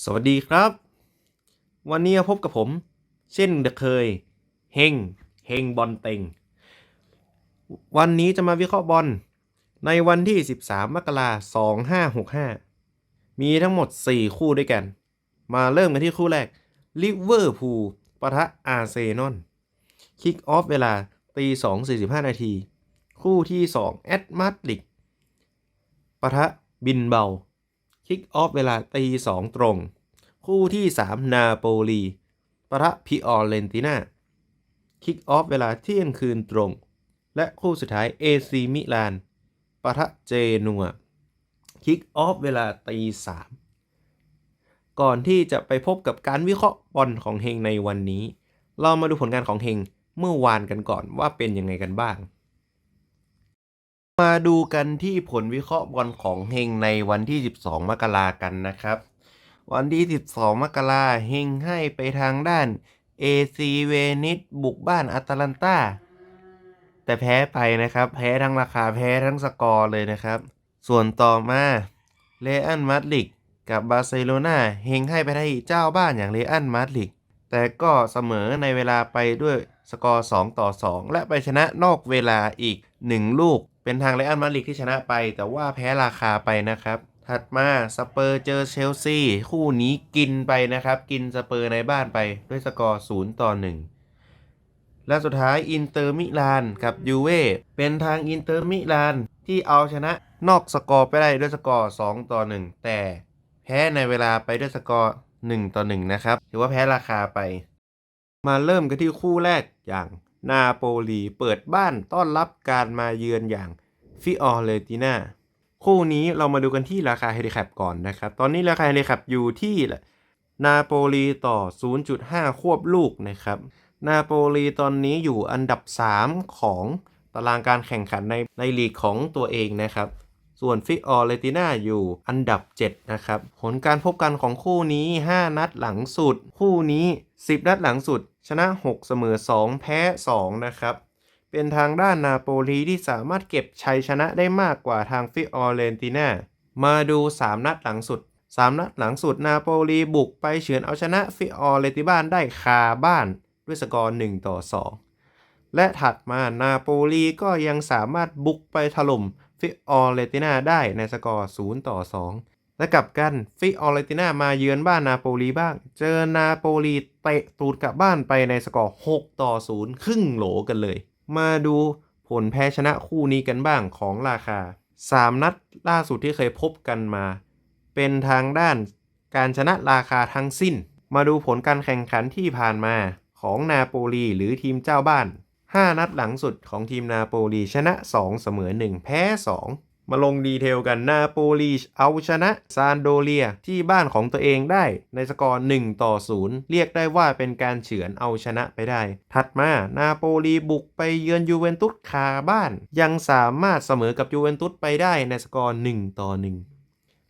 สวัสดีครับ วันนี้พบกับผม เช่นเดเคยเฮงเฮงบอลเต็ง วันนี้จะมาวิเคราะห์บอล ในวันที่ 13 มกราคม2565 มีทั้งหมด 4 คู่ด้วยกัน มาเริ่มกันที่คู่แรกลิเวอร์พูลปะทะอาร์เซนอลคิกออฟเวลาตี2.45 นาที คู่ที่ 2 แอดมาดริดปะทะบินเบา คิกออฟเวลาตีสองตรง คู่ที่ 3 นาโปลีปะทะพิออเรนติน่าคิกออฟเวลาเที่ยงคืนตรง และคู่สุดท้ายเอซีมิลานปะทะเจนัวคิกออฟเวลาตีสามก่อนที่จะไปพบกับการวิเคราะห์บอลของเฮงในวันนี้ เรามาดูผลงานของเฮงเมื่อวานกันก่อนว่าเป็นยังไงกันบ้าง มาดูกันที่ผลวิเคราะห์บอลของเฮงในวันที่ 12 มกรากันนะครับ วันที่ 12 มกราเฮงให้ไปทางด้าน AC เวนิสบุกบ้านอัตแลนตาแต่แพ้ไปนะครับ แพ้ทั้งราคาแพ้ทั้งสกอร์เลยนะครับ ส่วนต่อมาเรอัลมาดริดกับบาร์เซโลนาเฮงให้ไปที่เจ้าบ้านอย่างเรอัลมาดริดแต่ก็เสมอในเวลาไปด้วยสกอร์ 2 ต่อ 2 และไปชนะนอกเวลาอีก 1 ลูก เป็นทางเรอัลมาดริดที่ชนะไป แต่ว่าแพ้ราคาไปนะครับ ถัดมาสเปอร์เจอเชลซีคู่นี้กินไปนะครับ กินสเปอร์ในบ้านไปด้วยสกอร์0ต่อ1และสุดท้ายอินเตอร์มิลานกับยูเว่เป็นทางอินเตอร์มิลานที่เอาชนะนอกสกอร์ไปได้ด้วยสกอร์2ต่อ1แต่แพ้ในเวลาไปด้วยสกอร์1ต่อ1นะครับถือว่าแพ้ราคาไป มาเริ่มกันที่คู่แรกอย่าง นาโปลีเปิดบ้านต้อนรับการมาเยือนอย่างฟิออเรติน่าคู่นี้เรามาดูกันที่ราคาเฮลิแคปก่อนนะครับ ตอนนี้ราคาเฮลิแคปอยู่ที่นาโปลีต่อ 0.5 ควบลูกนะครับ นาโปลีตอนนี้อยู่อันดับ 3 ของตารางการแข่งขันในในลีกของตัวเองนะครับ ส่วนฟิออเรติน่าอยู่อันดับ 7 นะครับ ผลการพบกันของคู่นี้ 5 นัดหลังสุด คู่นี้ 10 นัดหลังสุด ชนะ 6 เสมอ 2 แพ้ 2 นะครับ เป็นทางด้านนาโปลีที่สามารถเก็บชัยชนะได้มากกว่าทางฟิออเรนติน่า มาดู 3 นัดหลังสุด 3 นัดหลังสุดนาโปลีบุกไปเฉือนเอาชนะฟิออเรติบ้านได้คาบ้านด้วยสกอร์ 1 ต่อ 2 และถัดมานาโปลีก็ยังสามารถบุกไปถล่มฟิออเรติน่าได้ในสกอร์ 0 ต่อ 2 และกลับกันฟิออเรติน่ามาเยือนบ้านนาโปลีบ้าง เจอนาโปลีเตะตูดกลับบ้านไปในสกอร์ 6 ต่อ 0 ครึ่งโหลกันเลย มาดูผลแพ้ชนะคู่นี้กันบ้างของราคา 3 นัดล่าสุดที่เคยพบกันมา เป็นทางด้านการชนะราคาทั้งสิ้น มาดูผลการแข่งขันที่ผ่านมาของนาโปลีหรือทีมเจ้าบ้าน 5 นัดหลังสุดของทีมนาโปลีชนะ 2 เสมอ 1 แพ้ 2 มาลงดีเทลกันนาโปลีเอาชนะซานโดเลียที่บ้านของตัวเองได้ในสกอร์1ต่อ 0 เรียกได้ว่าเป็นการเฉือนเอาชนะไปได้ ถัดมานาโปลีบุกไปเยือนยูเวนตุสคาบ้าน ยังสามารถเสมอกับยูเวนตุสไปได้ในสกอร์1ต่อ 1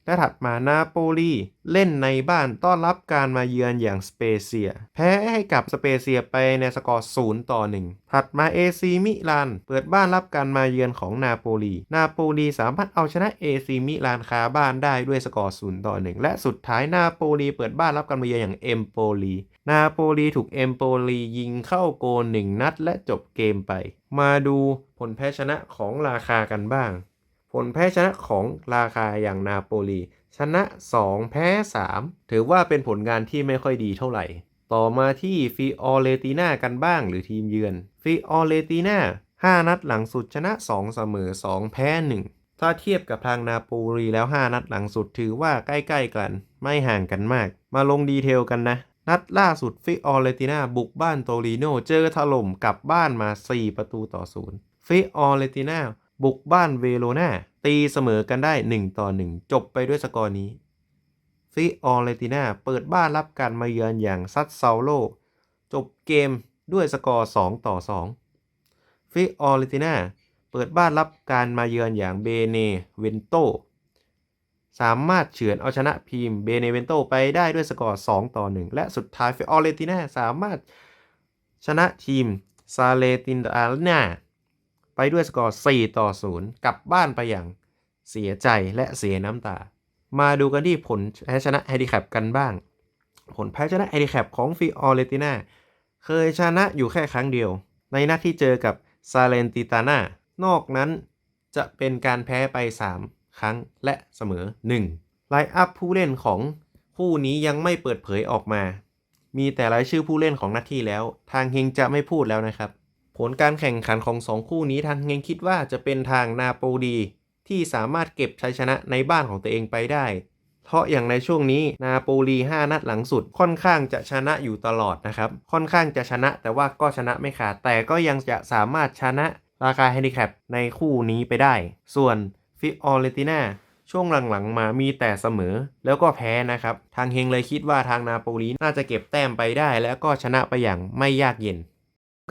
และถัดมานาโปลีเล่นในบ้านต้อนรับการมาเยือนอย่างสเปเซีย แพ้ให้กับสเปเซียไปในสกอร์0ต่อ 1 ถัดมาเอซีมิลานเปิดบ้านรับการมาเยือนของนาโปลี นาโปลีสามารถเอาชนะเอซีมิลานคาบ้านได้ด้วยสกอร์0ต่อ 1 และสุดท้ายนาโปลีเปิดบ้านรับการมาเยือนอย่างเอมโปลีนาโปลีถูกเอมโปลียิงเข้าโกลหนึ่งนัดและจบเกมไป มาดูผลแพ้ชนะของราคากันบ้าง ผลแพ้ชนะของราคาอย่างนาโปลี ชนะ 2 แพ้ 3 ถือว่าเป็นผลงานที่ไม่ค่อยดีเท่าไหร่ ต่อมาที่ฟิออเรติน่ากันบ้างหรือทีมเยือนฟิออเรติน่า5 นัดหลังสุดชนะ 2 เสมอ 2 แพ้ 1 ถ้าเทียบกับทางนาโปลีแล้ว 5 นัดหลังสุดถือว่าใกล้ๆกัน ไม่ห่างกันมาก มาลงดีเทลกันนะ นัดล่าสุดฟิออเรติน่าบุกบ้านโตริโนเจอถล่มกลับบ้านมา 4 ประตูต่อ0ฟิออเรติน่า บุกบ้านเวโรนาตีเสมอกันได้ 1 ต่อ 1 จบไปด้วยสกอร์นี้ฟิออเรติน่าเปิดบ้านรับการมาเยือนอย่างซัตเซาโล จบเกมด้วยสกอร์ 2 ต่อ 2 ฟิออเรติน่าเปิดบ้านรับการมาเยือนอย่างเบเนเวนโต สามารถเฉือนเอาชนะทีมเบเนเวนโตไปได้ด้วยสกอร์ 2 ต่อ 1 และสุดท้ายฟิออเรติน่าสามารถชนะทีมซาเลตินอาร์นา ไปด้วยสกอร์ 4 ต่อ 0 กลับบ้านไปอย่างเสียใจและเสียน้ำตา มาดูกันที่ผลแพ้ชนะแฮดิแคปกันบ้าง ผลแพ้ชนะแฮดิแคปของฟิออเรติน่าเคยชนะอยู่แค่ครั้งเดียว ในนัดที่เจอกับซาเลนติตานานอกนั้นจะเป็นการแพ้ไป 3 ครั้งและเสมอ1ไลน์อัพผู้เล่นของคู่นี้ยังไม่เปิดเผยออกมา มีแต่รายชื่อผู้เล่นของนัดที่แล้ว ทางเฮงจะไม่พูดแล้วนะครับ ผลการแข่งขันของสองคู่นี้ทางเฮงคิดว่าจะเป็นทางนาโปลีที่สามารถเก็บชัยชนะในบ้านของตัวเองไปได้ เพราะอย่างในช่วงนี้นาโปลี 5 นัดหลังสุดค่อนข้างจะชนะอยู่ตลอดนะครับ ค่อนข้างจะชนะแต่ว่าก็ชนะไม่ขาด แต่ก็ยังจะสามารถชนะราคาแฮนดิแคปในคู่นี้ไปได้ ส่วนฟิออเรติน่าช่วงหลังๆมามีแต่เสมอแล้วก็แพ้นะครับ ทางเฮงเลยคิดว่าทางนาโปลีน่าจะเก็บแต้มไปได้ แล้วก็ชนะไปอย่างไม่ยากเย็น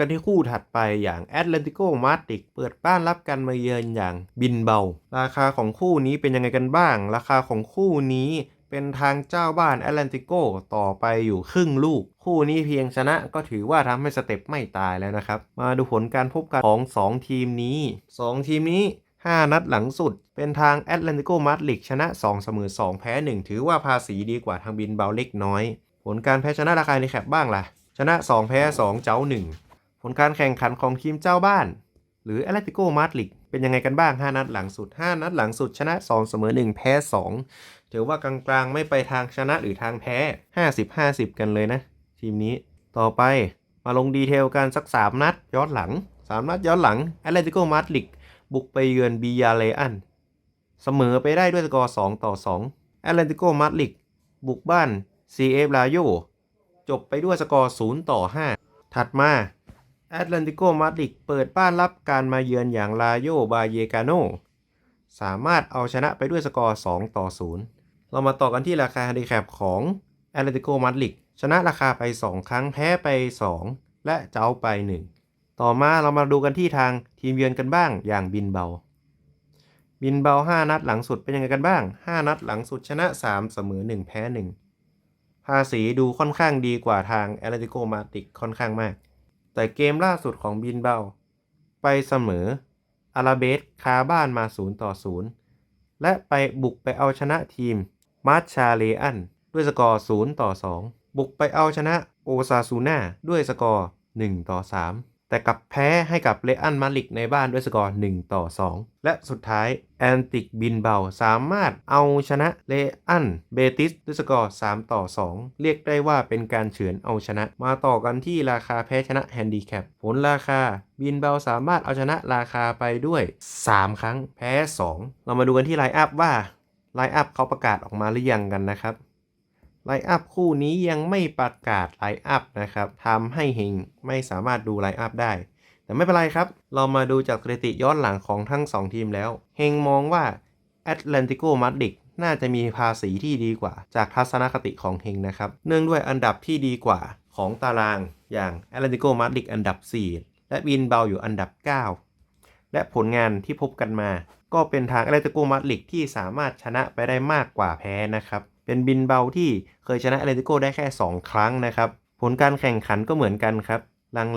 กันที่คู่ถัดไปอย่างแอตเลนติโกมาดริดเปิดบ้านรับกันมาเยือนอย่างบินเบา ราคาของคู่นี้เป็นยังไงกันบ้าง ราคาของคู่นี้เป็นทางเจ้าบ้านแอตแลนติโกต่อไปอยู่ครึ่งลูก คู่นี้เพียงชนะก็ถือว่าทำให้สเต็ปไม่ตายแล้วนะครับ มาดูผลการพบกันของ 2 ทีมนี้ 2 ทีมนี้ 5 นัดหลังสุด เป็นทางแอตแลนติโกมาดริดชนะ 2 เสมอ 2 แพ้ 1 ถือว่าภาษีดีกว่าทางบินเบาเล็กน้อย ผลการแพ้ชนะราคาในแคปบ้างล่ะ ชนะ 2 แพ้ 2 เจ้า 1 ผลการแข่งขันของทีมเจ้าบ้าน หรือแอตเลติโกมาดริดเป็นยังไงกันบ้าง 5 นัดหลังสุด 5 นัดหลังสุดชนะ 2 เสมอ 1 แพ้ 2 ถือว่ากลางๆ ไม่ไปทางชนะหรือทางแพ้ 50-50 กันเลยนะ ทีมนี้ต่อไปมาลงดีเทลกันสัก 3 นัดย้อนหลัง 3 นัดย้อนหลังแอตเลติโกมาดริดบุกไปเยือนบียาเลอันเสมอไปได้ด้วยสกอร์ 2 ต่อ 2 แอตเลติโกมาดริดบุกบ้าน CF ลาโยจบไปด้วยสกอร์ 0 ต่อ 5 ถัดมา แอตแลนติโกมาดริดเปิดบ้านรับการมาเยือนอย่างลาโยบาเยกาโนสามารถเอาชนะไปด้วยสกอร์ 2 ต่อ 0 เรามาต่อกันที่ราคา h ฮ n ดิแคปของแอตแลนติโกมาดริดชนะราคาไป 2 ครั้งแพ้ไป 2 และเจ้าไป 1 ต่อมาเรามาดูกันที่ทางทีมเยือนกันบ้างอย่างบินเบา บินเบา 5 นัดหลังสุดเป็นยังไงกันบ้าง 5 นัดหลังสุดชนะ 3 เสมอ 1 แพ้ 1 ภาษีดูค่อนข้างดีกว่าทางแอตแลนติโกมาดริดค่อนข้างมาก แต่เกมล่าสุดของบินเบา ไปเสมออาราเบสคาบ้านมา 0 ต่อ 0 และไปบุกไปเอาชนะทีมมาร์ชาเลอันด้วยสกอร์ 0 ต่อ 2 บุกไปเอาชนะโอซาซูน่าด้วยสกอร์ 1 ต่อ 3 แต่กลับแพ้ให้กับเลอันมาลิกในบ้านด้วยสกอร์ 1 ต่อ 2 และสุดท้ายแอนติกบินเบาสามารถเอาชนะเลอันเบติสด้วยสกอร์ 3 ต่อ 2 เรียกได้ว่าเป็นการเฉือนเอาชนะ มาต่อกันที่ราคาแพ้ชนะแฮนดิแคปผลราคาบินเบาสามารถเอาชนะราคาไปด้วย 3 ครั้งแพ้ 2 เรามาดูกันที่ไลน์อัพว่าไลน์อัพเขาประกาศออกมาหรือยังกันนะครับ ไลอัพคู่นี้ยังไม่ประกาศไลอัพนะครับทำให้เฮงไม่สามารถดูไลอัพได้ แต่ไม่เป็นไรครับ เรามาดูจากสถิติย้อนหลังของทั้ง 2 ทีมแล้ว เฮงมองว่าแอตแลนติโกมาดริดน่าจะมีภาษีที่ดีกว่า จากทัศนคติของเฮงนะครับ เนื่องด้วยอันดับที่ดีกว่าของตาราง อย่างแอตแลนติโกมาดริดอันดับ 4 และบินเบาอยู่อันดับ 9 และผลงานที่พบกันมา ก็เป็นทางแอตเลติโกมาดริดที่สามารถชนะไปได้มากกว่าแพ้นะครับ เป็นบินเบาที่เคยชนะแอตเลติโกได้แค่ 2 ครั้งนะครับ ผลการแข่งขันก็เหมือนกันครับ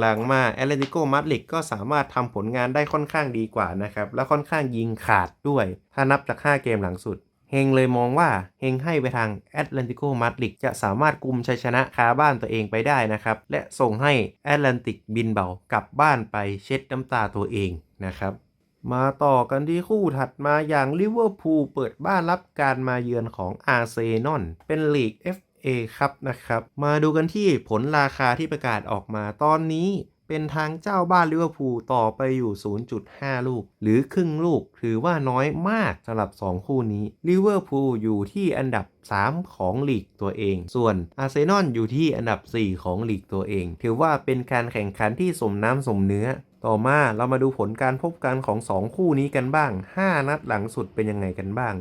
หลังๆมาแอตเลติโกมาดริดก็สามารถทำผลงานได้ค่อนข้างดีกว่านะครับ และค่อนข้างยิงขาดด้วย ถ้านับจาก 5 เกมหลังสุดเฮงเลยมองว่าเฮงให้ไปทางแอตแลนติโกมาดริดจะสามารถกุมชัยชนะคาบ้านตัวเองไปได้นะครับ และส่งให้แอตแลนติกบินเบากลับบ้านไปเช็ดน้ำตาตัวเองนะครับ มาต่อกันที่คู่ถัดมาอย่างลิเวอร์พูลเปิดบ้านรับการมาเยือนของอาร์เซนอลเป็นลีก FA ครับนะครับ มาดูกันที่ผลราคาที่ประกาศออกมาตอนนี้ เป็นทางเจ้าบ้านลิเวอร์พูลต่อไปอยู่ 0.5 ลูก หรือครึ่งลูก ถือว่าน้อยมากสำหรับ 2 คู่นี้ลิเวอร์พูลอยู่ที่อันดับ 3 ของลีกตัวเอง ส่วนอาร์เซนอลอยู่ที่อันดับ 4 ของลีกตัวเอง ถือว่าเป็นการแข่งขันที่สมน้ำสมเนื้อ ต่อมาเรามาดูผลการพบกันของ 2 คู่นี้กันบ้าง 5 นัดหลังสุดเป็นยังไงกันบ้าง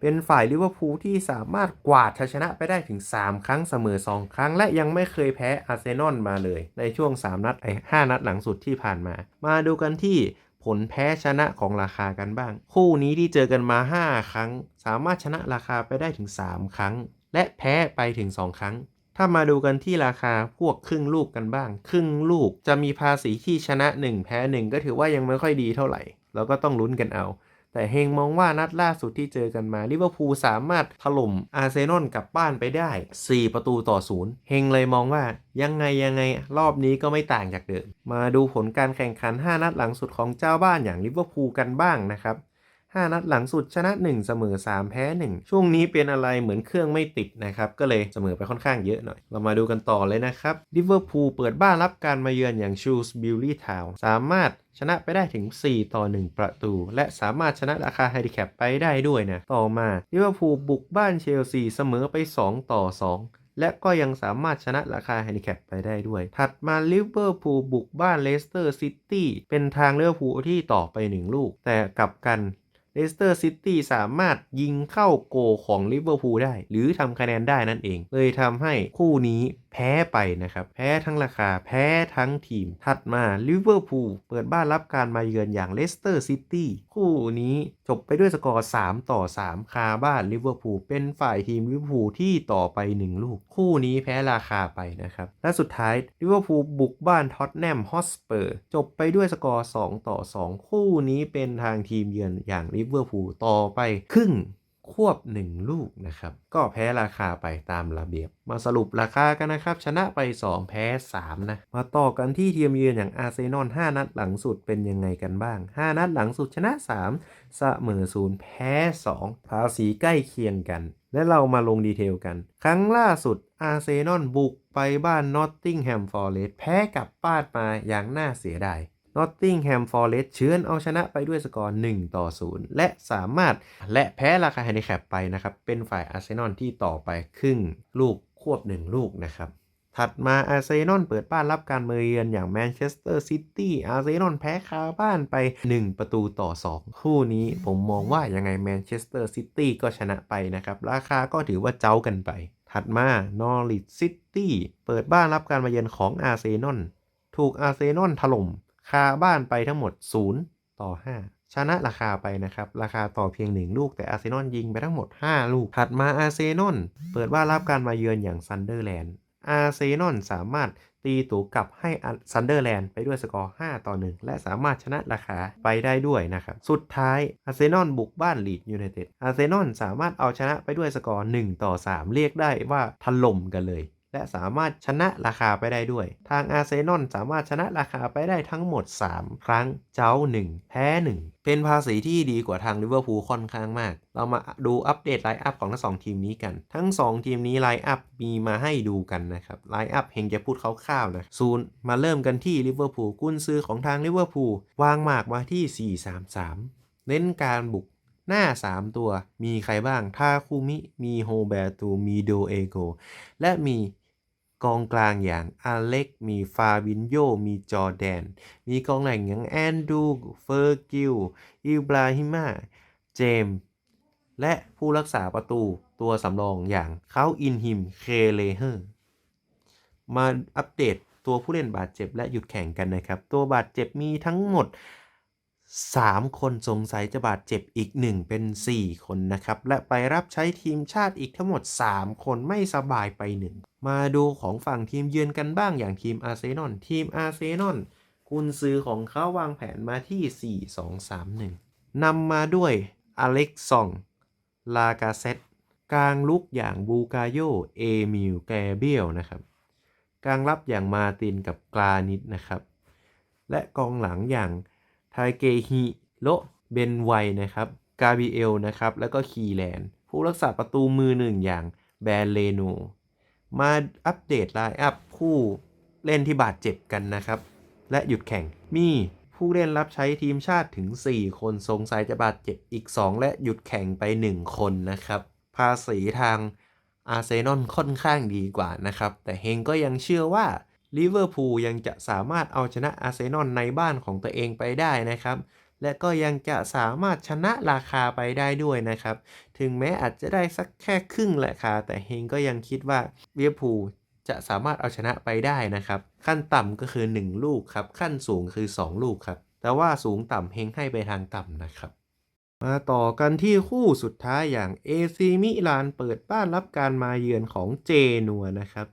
เป็นฝ่ายลิเวอร์พูลที่สามารถกวาดชัยชนะไปได้ถึง 3 ครั้งเสมอ 2 ครั้ง และยังไม่เคยแพ้อาร์เซนอลมาเลย ในช่วง 3 นัดไอ้5นัดหลังสุดที่ผ่านมา มาดูกันที่ผลแพ้ชนะของราคากันบ้าง คู่นี้ที่เจอกันมา 5 ครั้ง สามารถชนะราคาไปได้ถึง 3 ครั้ง และแพ้ไปถึง 2 ครั้ง ถ้ามาดูกันที่ราคาพวกครึ่งลูกกันบ้าง ครึ่งลูกจะมีภาษีที่ชนะ 1 แพ้ 1 ก็ถือว่ายังไม่ค่อยดีเท่าไหร่ เราก็ต้องลุ้นกันเอา แต่เฮงมองว่านัดล่าสุดที่เจอกันมาลิเวอร์พูลสามารถถล่มอาร์เซนอลกลับบ้านไปได้ 4 ประตูต่อศูนย์เฮงเลยมองว่ายังไงยังไงรอบนี้ก็ไม่ต่างจากเดิม มาดูผลการแข่งขัน 5 นัดหลังสุดของเจ้าบ้านอย่างลิเวอร์พูลกันบ้างนะครับ 5 นัดหลังสุดชนะ 1 เสมอ 3 แพ้ 1 ช่วงนี้เป็นอะไรเหมือนเครื่องไม่ติดนะครับ ก็เลยเสมอไปค่อนข้างเยอะหน่อย เรามาดูกันต่อเลยนะครับลิเวอร์พูลเปิดบ้านรับการมาเยือนอย่างชูสบิลลี่ทาวสามารถชนะไปได้ถึง 4 ต่อ 1 ประตู และสามารถชนะราคาไฮดิแคปไปได้ด้วยนะ ต่อมาลิเวอร์พูลบุกบ้านเชลซีเสมอไป 2 ต่อ 2และก็ยังสามารถชนะราคาแฮนดิแคปไปได้ด้วย ถัดมาลิเวอร์พูลบุกบ้านเลสเตอร์ซิตี้เป็นทางลิเวอร์พูลที่ต่อไป 1 ลูก แต่กลับกัน เลสเตอร์ซิตี้สามารถยิงเข้าโกของลิเวอร์พูลได้ หรือทำคะแนนได้นั่นเอง เลยทำให้คู่นี้แพ้ไปนะครับ แพ้ทั้งราคาแพ้ทั้งทีม ถัดมาลิเวอร์พูลเปิดบ้านรับการมาเยือนอย่างเลสเตอร์ซิตี้คู่นี้ จบไปด้วยสกอร์ 3 ต่อ 3 คาบ้านลิเวอร์พูลเป็นฝ่ายทีมลิเวอร์พูลที่ต่อไป 1 ลูก คู่นี้แพ้ราคาไปนะครับ และสุดท้ายลิเวอร์พูลบุกบ้านท็อตแนมฮอสเปอร์จบไปด้วยสกอร์ 2 ต่อ 2 คู่นี้เป็นทางทีมเยือนอย่างลิเวอร์พูลต่อไปครึ่ง ควบ 1 ลูกนะครับ ก็แพ้ราคาไปตามระเบียบ มาสรุปราคากันนะครับ ชนะไป 2 แพ้ 3 นะ มาต่อกันที่ทีมเยือนอย่างอาร์เซนอล5นัดหลังสุดเป็นยังไงกันบ้าง 5 นัดหลังสุดชนะ 3 เสมอ0แพ้ 2 ภาษีใกล้เคียงกัน และเรามาลงดีเทลกัน ครั้งล่าสุดอาร์เซนอลบุกไปบ้านนอตติงแฮมฟอร์เรสแพ้กับบ้านมาอย่างน่าเสียดาย นอตติงแฮมฟอร์เรสเฉือนเอาชนะไปด้วยสกอร์ 1 ต่อ 0 และสามารถและแพ้ราคาแฮนดิแคปไปนะครับ เป็นฝ่ายอาร์เซนอลที่ต่อไปครึ่งลูกควบ 1 ลูกนะครับถัดมาอาร์เซนอลเปิดบ้านรับการมาเยือนอย่างแมนเชสเตอร์ซิตี้อาร์เซนอลแพ้คาบ้านไป 1 ประตูต่อ 2 คู่นี้ผมมองว่ายังไงแมนเชสเตอร์ซิตี้ก็ชนะไปนะครับ ราคาก็ถือว่าเจ้ากันไป ถัดมานอริ h ซิตี้เปิดบ้านรับการมาเยือนของอาร์เซนอลถูกอาร์เซนอลถล่ม คาบ้านไปทั้งหมด 0 ต่อ 5 ชนะราคาไปนะครับ ราคาต่อเพียง 1 ลูกแต่อาร์เซนอลยิงไปทั้งหมด 5 ลูก ถัดมาอาร์เซนอลเปิดบ้ารับการมาเยือนอย่างซันเดอร์แลนด์อาร์เซนอลสามารถตีตัวกลับให้ซันเดอร์แลนด์ไปด้วยสกอร์ 5 ต่อ 1 และสามารถชนะราคาไปได้ด้วยนะครับ สุดท้ายอาร์เซนอลบุกบ้านลีดยูไนเต็ดอาร์เซนอลสามารถเอาชนะไปด้วยสกอร์ 1 ต่อ 3 เรียกได้ว่าถล่มกันเลย และสามารถชนะราคาไปได้ด้วย ทางอาร์เซนอลสามารถชนะราคาไปได้ทั้งหมด 3 ครั้ง เจ้า 1 แพ้ 1 เป็นภาษีที่ดีกว่าทางลิเวอร์พูลค่อนข้างมาก เรามาดูอัปเดตไลน์อัพของทั้งสองทีมนี้กัน ทั้ง 2 ทีมนี้ไลน์อัพมีมาให้ดูกันนะครับไลน์อัพเฮงจะพูดคร่าวๆนะซูนมาเริ่มกันที่ลิเวอร์พูลกุนซือของทางลิเวอร์พูลวางหมากมาที่ 4-3-3 เน้นการบุก หน้า 3 ตัวมีใครบ้าง ทาคุมิ มีโฮเบตู มีโดเอโก และมีกองกลางอย่างอเล็ก มีฟาบินโย มีจอแดน มีกองหลังอย่างแอนดูเฟอร์กิล อิบราฮิมา เจม และผู้รักษาประตูตัวสำรองอย่างเขาอินฮิม เคเลเฮอร์ มาอัปเดตตัวผู้เล่นบาดเจ็บและหยุดแข่งกันนะครับ ตัวบาดเจ็บมีทั้งหมด 3 คนสงสัยจะบาดเจ็บอีก 1 เป็น 4 คนนะครับ และไปรับใช้ทีมชาติอีกทั้งหมด 3 คนไม่สบายไป 1 มาดูของฝั่งทีมเยือนกันบ้างอย่างทีมอาร์เซนอลทีมอาร์เซนอลกุนซือของเขาวางแผนมาที่ 4 2 3 1นำมาด้วยอเล็กซอง ลากาเซตกลางลุกอย่างบูกาโย เอมิลแกเบียลนะครับ กลางรับอย่างมาตินกับกลานิดนะครับ และกองหลังอย่าง ไทเกฮิโรเบนไวนะครับ กาบิเอลนะครับ แล้วก็คีแลน ผู้รักษาประตูมือหนึ่งอย่างแบรนเลโน มาอัปเดตไลน์อัพผู้เล่นที่บาดเจ็บกันนะครับ และหยุดแข่ง มีผู้เล่นรับใช้ทีมชาติถึง 4 คนสงสัยจะบาดเจ็บอีก 2 และหยุดแข่งไป 1 คนนะครับ ภาษีทางอาร์เซนอลค่อนข้างดีกว่านะครับ แต่เฮงก็ยังเชื่อว่า ลิเวอร์พูลยังจะสามารถเอาชนะอาร์เซนอลในบ้านของตัวเองไปได้นะครับ และก็ยังจะสามารถชนะราคาไปได้ด้วยนะครับ ถึงแม้อาจจะได้สักแค่ครึ่งราคา แต่เฮงก็ยังคิดว่าลิเวอร์พูลจะสามารถเอาชนะไปได้นะครับ ขั้นต่ำก็คือ 1 ลูกครับ ขั้นสูงคือ 2 ลูกครับ แต่ว่าสูงต่ำเฮงให้ไปทางต่ำนะครับ มาต่อกันที่คู่สุดท้ายอย่าง AC มิลานเปิดบ้านรับการมาเยือนของเจนัวนะครับ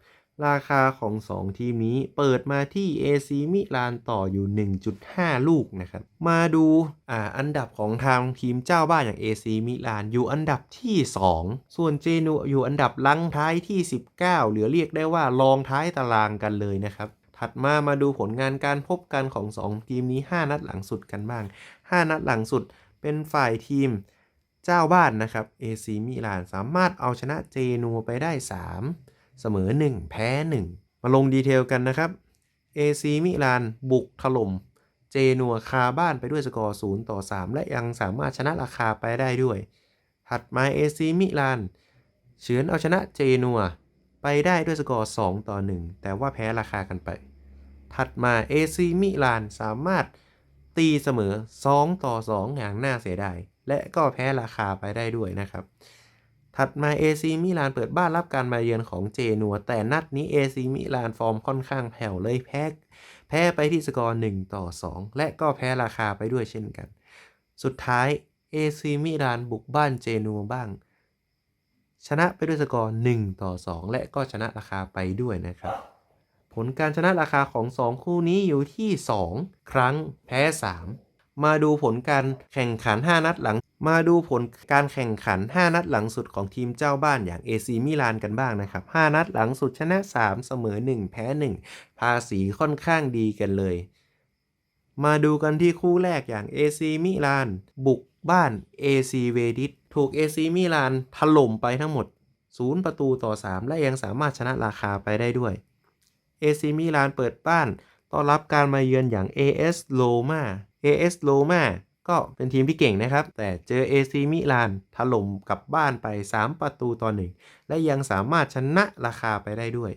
ราคาของ 2 ทีมนี้เปิดมาที่ AC มิลานต่ออยู่ 1.5 ลูกนะครับ มาดูอ่าอันดับของทางทีมเจ้าบ้านอย่าง AC มิลานอยู่อันดับที่ 2 ส่วนเจนัวอยู่อันดับลังท้ายที่ 19 เหลือเรียกได้ว่ารองท้ายตารางกันเลยนะครับ ถัดมามาดูผลงานการพบกันของ 2 ทีมนี้ 5 นัดหลังสุดกันบ้าง 5 นัดหลังสุดเป็นฝ่ายทีมเจ้าบ้านนะครับ AC มิลานสามารถเอาชนะเจนัวไปได้ 3 เสมอ 1 แพ้ 1 มาลงดีเทลกันนะครับ AC มิลานบุกถล่ม เจนัวคาบ้านไปด้วยสกอร์0ต่อ 3 และยังสามารถชนะราคาไปได้ด้วย ถัดมา AC มิลานเฉือนเอาชนะเจนัวไปได้ด้วยสกอร์2ต่อ 1 แต่ว่าแพ้ราคากันไป ถัดมา AC มิลานสามารถตีเสมอ 2 ต่อ 2 อย่างน่าเสียดาย และก็แพ้ราคาไปได้ด้วยนะครับ ถัดมา AC มิลานเปิดบ้านรับการมาเยือนของเจนัว แต่นัดนี้ AC มิลานฟอร์มค่อนข้างแผ่วเลยแพ้แพ้ไปที่สกอร์1ต่อ 2 และก็แพ้ราคาไปด้วยเช่นกัน สุดท้าย AC มิลานบุกบ้านเจนัวบ้าง ชนะไปด้วยสกอร์1ต่อ 2 และก็ชนะราคาไปด้วยนะครับ ผลการชนะราคาของ 2 คู่นี้อยู่ที่ 2 ครั้งแพ้ 3 มาดูผลการแข่งขัน 5 นัดหลัง มาดูผลการแข่งขัน 5 นัดหลังสุดของทีมเจ้าบ้านอย่าง AC มิลานกันบ้างนะครับ 5 นัดหลังสุดชนะ 3 เสมอ 1 แพ้ 1 ภาษีค่อนข้างดีกันเลย มาดูกันที่คู่แรกอย่าง AC มิลานบุกบ้าน AC เวดิสถูก AC มิลานถล่มไปทั้งหมด 0 ประตูต่อ 3 และยังสามารถชนะราคาไปได้ด้วย AC มิลานเปิดบ้านต้อนรับการมาเยือนอย่าง AS Roma AS Roma ก็เป็นทีมที่เก่งนะครับ แต่เจอ AC มิลานถล่มกลับบ้านไป 3 ประตูต่อ1และยังสามารถชนะราคาไปได้ด้วย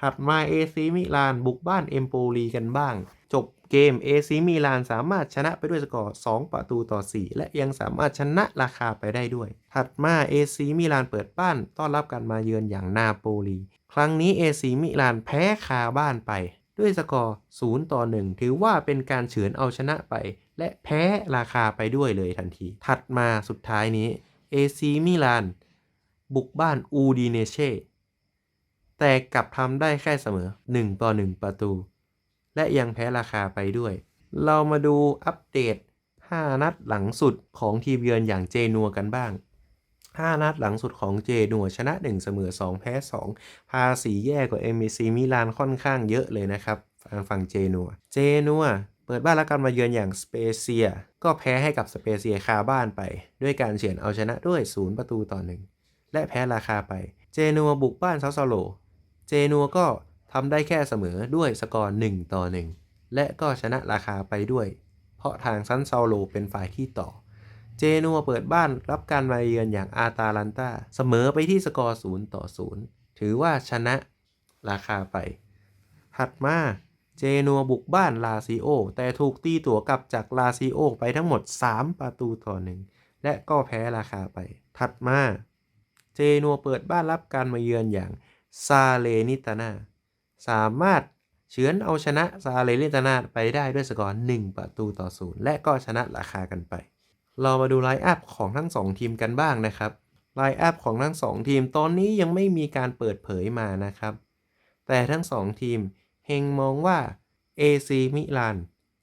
ถัดมา AC มิลานบุกบ้านเอมโปลีกันบ้าง จบเกม AC มิลานสามารถชนะไปด้วยสกอร์ 2 ประตูต่อ 4 และยังสามารถชนะราคาไปได้ด้วย ถัดมา AC มิลานเปิดบ้านต้อนรับการมาเยือนอย่างนาโปลี ครั้งนี้ AC มิลานแพ้คาบ้านไป ด้วยสกอร์ 0 ต่อ 1 ถือว่าเป็นการเฉือนเอาชนะไป และแพ้ราคาไปด้วยเลยทันที ถัดมาสุดท้ายนี้ AC มิลาน บุกบ้านอูดีเนเช่แต่กลับทำได้แค่เสมอ 1 ต่อ 1 ประตู และยังแพ้ราคาไปด้วย เรามาดูอัปเดต 5 นัดหลังสุดของทีมเยือนอย่างเจนัวกันบ้าง 5 นัดหลังสุดของเจนัวชนะ 1 เสมอ 2 แพ้ 2 ภาษีแย่กว่า MBC มิลานค่อนข้างเยอะเลยนะครับฝั่งเจนัว เจนัวเปิดบ้านรับการมาเยือนอย่างสเปเซีย ก็แพ้ให้กับสเปเซียคาบ้านไป ด้วยการเฉือนเอาชนะด้วย 0 ประตูต่อ 1 และแพ้ราคาไป เจนัวบุกบ้านซาซาโล เจนัวก็ทำได้แค่เสมอด้วยสกอร์1ต่อ 1 และก็ชนะราคาไปด้วย เพราะทางซันซาโลเป็นฝ่ายที่ต่อ เจนัวเปิดบ้านรับการมาเยือนอย่างอาตาลันตาเสมอไปที่สกอร์0ต่อ0ถือว่าชนะราคาไป ถัดมาเจนัวบุกบ้านลาซิโอ แต่ถูกตีตัวกลับจากลาซิโอไปทั้งหมด 3 ประตูต่อ1และก็แพ้ราคาไป ถัดมาเจนัวเปิดบ้านรับการมาเยือนอย่างซาเลนิตานาสามารถเฉือนเอาชนะซาเลนิตานาไปได้ด้วยสกอร์1ประตูต่อ0และก็ชนะราคากันไป เรามาดูไลน์อัพของทั้ง 2 ทีมกันบ้างนะครับไลน์อัพของทั้ง 2 ทีมตอนนี้ยังไม่มีการเปิดเผยมานะครับ แต่ทั้ง 2 ทีมเฮงมองว่า AC มิลาน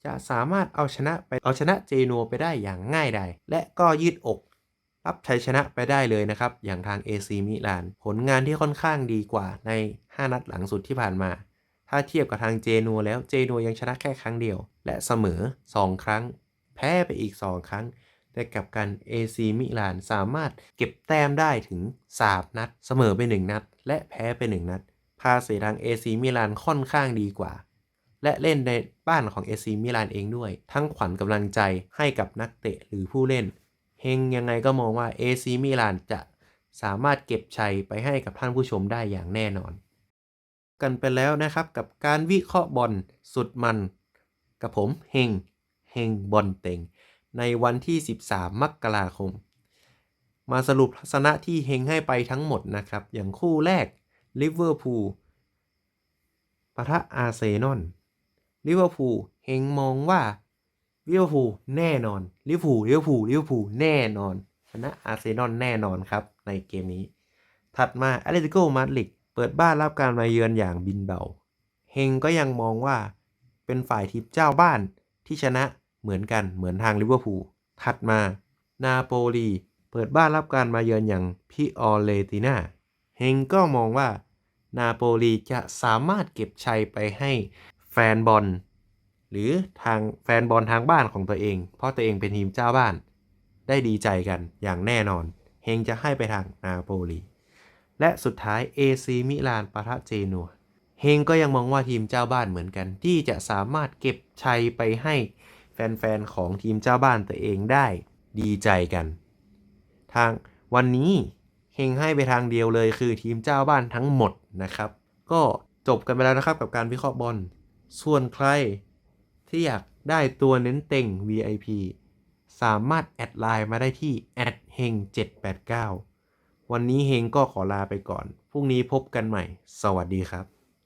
จะสามารถเอาชนะไปเอาชนะเจนัวไปได้อย่างง่ายดายและก็ยืดอก รับชัยชนะไปได้เลยนะครับ อย่างทาง AC มิลานผลงานที่ค่อนข้างดีกว่าใน 5 นัดหลังสุดที่ผ่านมา ถ้าเทียบกับทางเจนัวแล้วเจนัวยังชนะแค่ครั้งเดียว และเสมอ 2 ครั้ง แพ้ไปอีก 2 ครั้ง แต่กับกัน AC มิลานสามารถเก็บแต้มได้ถึง 3 นัด เสมอไป 1 นัด และแพ้ไป 1 นัดภาษีทาง AC มิลานค่อนข้างดีกว่า และเล่นในบ้านของ AC มิลานเองด้วย ทั้งขวัญกำลังใจให้กับนักเตะหรือผู้เล่น เฮงยังไงก็มองว่า AC มิลานจะสามารถเก็บชัยไปให้กับท่านผู้ชมได้อย่างแน่นอน กันไปแล้วนะครับกับการวิเคราะห์บอลสุดมัน กับผมเฮงเฮงบอลเต็ง ในวันที่ 13 มกราคม มาสรุปทัศนะที่เฮงให้ไปทั้งหมดนะครับ อย่างคู่แรกลิเวอร์พูลปะทะอาร์เซนอลลิเวอร์พูลเฮงมองว่าลิเวอร์พูลแน่นอนลิเวอร์พูลลิเวอร์พูลลิเวอร์พูลแน่นอน ชนะอาร์เซนอลแน่นอนครับ ในเกมนี้ ถัดมาแอตเลติโกมาดริดเปิดบ้านรับการมาเยือนอย่างบินเบาเฮงก็ยังมองว่าเป็นฝ่ายทีมเจ้าบ้านที่ชนะ เหมือนกันเหมือนทางลิเวอร์พูลถัดมานาโปลีเปิดบ้านรับการมาเยือนอย่างพิออเลติน่าเฮงก็มองว่านาโปลีจะสามารถเก็บชัยไปให้แฟนบอล หรือทางแฟนบอลทางบ้านของตัวเอง เพราะตัวเองเป็นทีมเจ้าบ้าน ได้ดีใจกันอย่างแน่นอน เฮงจะให้ไปทางนาโปลีและสุดท้าย AC มิลานปะทะเจนัวเฮงก็ยังมองว่าทีมเจ้าบ้านเหมือนกัน ที่จะสามารถเก็บชัยไปให้ แฟนๆ ของทีมเจ้าบ้านตัวเองได้ดีใจกัน ทางวันนี้เฮงให้ไปทางเดียวเลยคือทีมเจ้าบ้านทั้งหมดนะครับ ก็จบกันไปแล้วนะครับกับการวิเคราะห์บอล ส่วนใครที่อยากได้ตัวเน้นเต็ง VIP สามารถแอดไลน์มาได้ที่แอดเฮง789 วันนี้เฮงก็ขอลาไปก่อน พรุ่งนี้พบกันใหม่ สวัสดีครับ